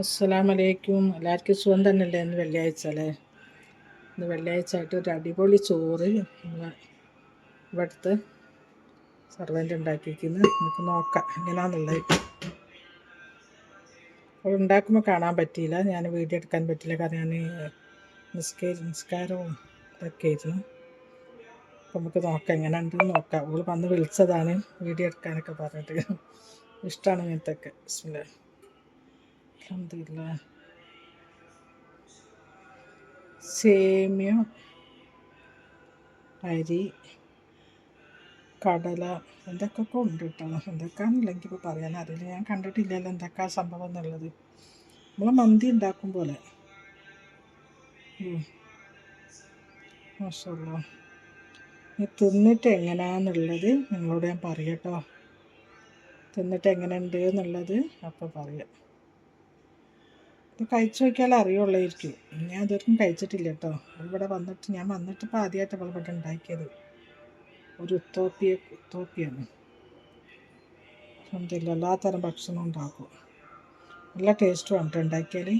അസ്സലാമലൈക്കും. എല്ലാവർക്കും സുഖം തന്നെയല്ലേ ഇന്ന് വെള്ളിയാഴ്ച അല്ലേ? ഇന്ന് വെള്ളിയാഴ്ച ആയിട്ട് ഒരു അടിപൊളി ചോറ് ഇവിടുത്തെ സർവന്റ് ഉണ്ടാക്കിയിരിക്കുന്നത് നമുക്ക് നോക്കാം എങ്ങനെയാണെന്നുള്ളത് അപ്പോൾ ഉണ്ടാക്കുമ്പോൾ കാണാൻ പറ്റിയില്ല. ഞാൻ വീഡിയോ എടുക്കാൻ പറ്റില്ല കാരണം ഞാൻ നിസ്കേ നിസ്കാരവും ഇതൊക്കെ ആയിരുന്നു. അപ്പോൾ നമുക്ക് നോക്കാം എങ്ങനെ ഉണ്ടെന്ന് നോക്കാം. അവൾ വന്ന് വിളിച്ചതാണ് വീഡിയോ എടുക്കാനൊക്കെ പറഞ്ഞിട്ട്. ഇഷ്ടമാണ് ഇങ്ങനത്തെയൊക്കെ ബിസ്മില്ലാ അൽഹംദുലില്ല സേമിയ അരി കടല എന്തൊക്കെ ഉണ്ട് കേട്ടോ. എന്തൊക്കെയാണെന്നില്ല എനിക്കിപ്പോൾ പറയാൻ അറിയില്ല. ഞാൻ കണ്ടിട്ടില്ലല്ലോ എന്തൊക്കെയാ സംഭവം എന്നുള്ളത്. നമ്മൾ മന്തി ഉണ്ടാക്കും പോലെ. തിന്നിട്ട് എങ്ങനെയാണെന്നുള്ളത് നിങ്ങളോട് ഞാൻ പറയട്ടോ തിന്നിട്ട് എങ്ങനെയുണ്ട് എന്നുള്ളത് അപ്പോൾ പറയാം. ഇത് കഴിച്ചു നോക്കിയാൽ അറിയുള്ളായിരിക്കും. ഞാൻ ഇതുവരെയും കഴിച്ചിട്ടില്ല കേട്ടോ. ഇവിടെ വന്നിട്ട് ഞാൻ വന്നിട്ട് ഇപ്പോൾ ആദ്യമായിട്ട് അവൾ ഇവിടെ ഉണ്ടാക്കിയത്. ഒരു ഉത്തോപ്പിയ ഉത്തോപ്പിയാണ് എന്തില്ല എല്ലാ തരം ഭക്ഷണം ഉണ്ടാക്കും. നല്ല ടേസ്റ്റുമാണ് കേട്ടോ ഉണ്ടാക്കിയാൽ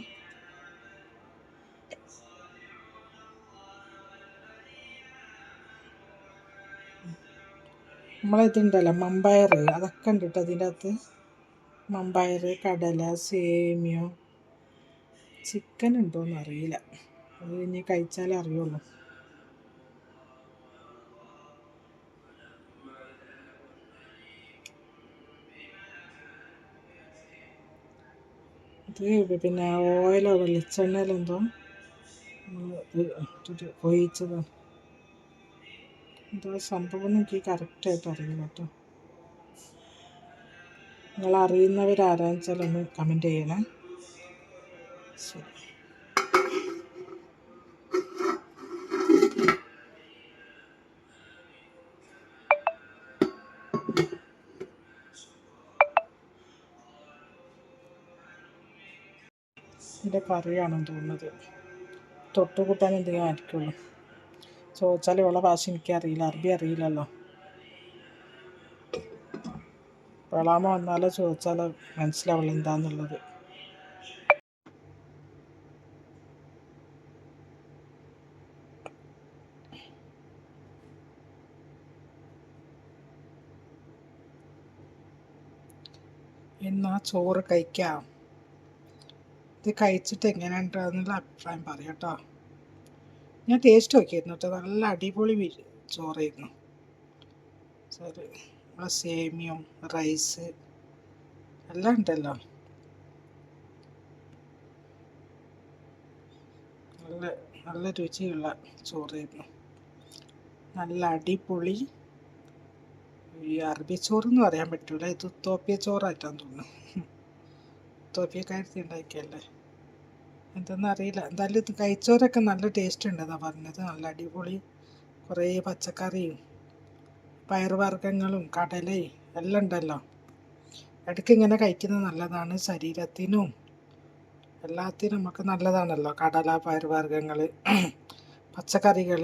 നമ്മളിതുണ്ടല്ലോ മമ്പയർ അതൊക്കെ ഉണ്ട് കേട്ടോ അതിന്റെ അകത്ത്. മമ്പയർ കടല സേമിയ. ചിക്കൻ ഉണ്ടോയെന്ന് അറിയില്ല അത് ഇനി കഴിച്ചാലേ അറിയുള്ളൂ. ഇത് പിന്നെ ഓയിലോ വെളിച്ചെണ്ണയിലോ എന്തോ ഇട്ടിട്ട് ഒഴിച്ചതാണ് എന്താ സംഭവം എനിക്ക് കറക്റ്റായിട്ട് അറിയില്ല കേട്ടോ. വെച്ചാൽ കമന്റ് ചെയ്യണേ ഇതിന്റെ കറിയാണെന്ന് തോന്നുന്നത്. തൊട്ട് കൂട്ടാൻ എന്തെങ്കിലും ആയിരിക്കുള്ളൂ. ചോദിച്ചാൽ ഉള്ള ഭാഷ എനിക്കറിയില്ല അറബി അറിയില്ലല്ലോ. വെളാമ വന്നാലോ ചോദിച്ചാലോ മനസ്സിലാവുള്ളൂ എന്താന്നുള്ളത്. എന്നാ ചോറ് കഴിക്കാം. ഇത് കഴിച്ചിട്ട് എങ്ങനെയുണ്ടെന്നുള്ള അഭിപ്രായം പറയാം കേട്ടോ. ഞാൻ ടേസ്റ്റ് നോക്കിയിരുന്നു കേട്ടോ. നല്ല അടിപൊളി ചോറായിരുന്നു. സോറി നമ്മളെ സേമിയം റൈസ് എല്ലാം ഉണ്ടല്ലോ. നല്ല നല്ല രുചിയുള്ള ചോറായിരുന്നു. നല്ല അടിപൊളി ഈ അറബി ചോറെന്ന് പറയാൻ പറ്റൂല. ഇത് തോപ്പിയ ചോറായിട്ടാന്ന് തോന്നുന്നു. ഉത്തോപ്പിയക്കാരത്തി ഉണ്ടാക്കിയല്ലേ? എന്തെന്ന് അറിയില്ല. എന്തായാലും ഇത് കഴിച്ചോരൊക്കെ നല്ല ടേസ്റ്റ് ഉണ്ടെന്നാണ് പറഞ്ഞത്. നല്ല അടിപൊളി കുറേ പച്ചക്കറിയും പയറുവർഗങ്ങളും കടലയും എല്ലാം ഉണ്ടല്ലോ. ഇടയ്ക്ക് ഇങ്ങനെ കഴിക്കുന്നത് നല്ലതാണ്. ശരീരത്തിനും എല്ലാത്തിനും നമുക്ക് നല്ലതാണല്ലോ. കടല പയറുവർഗങ്ങൾ പച്ചക്കറികൾ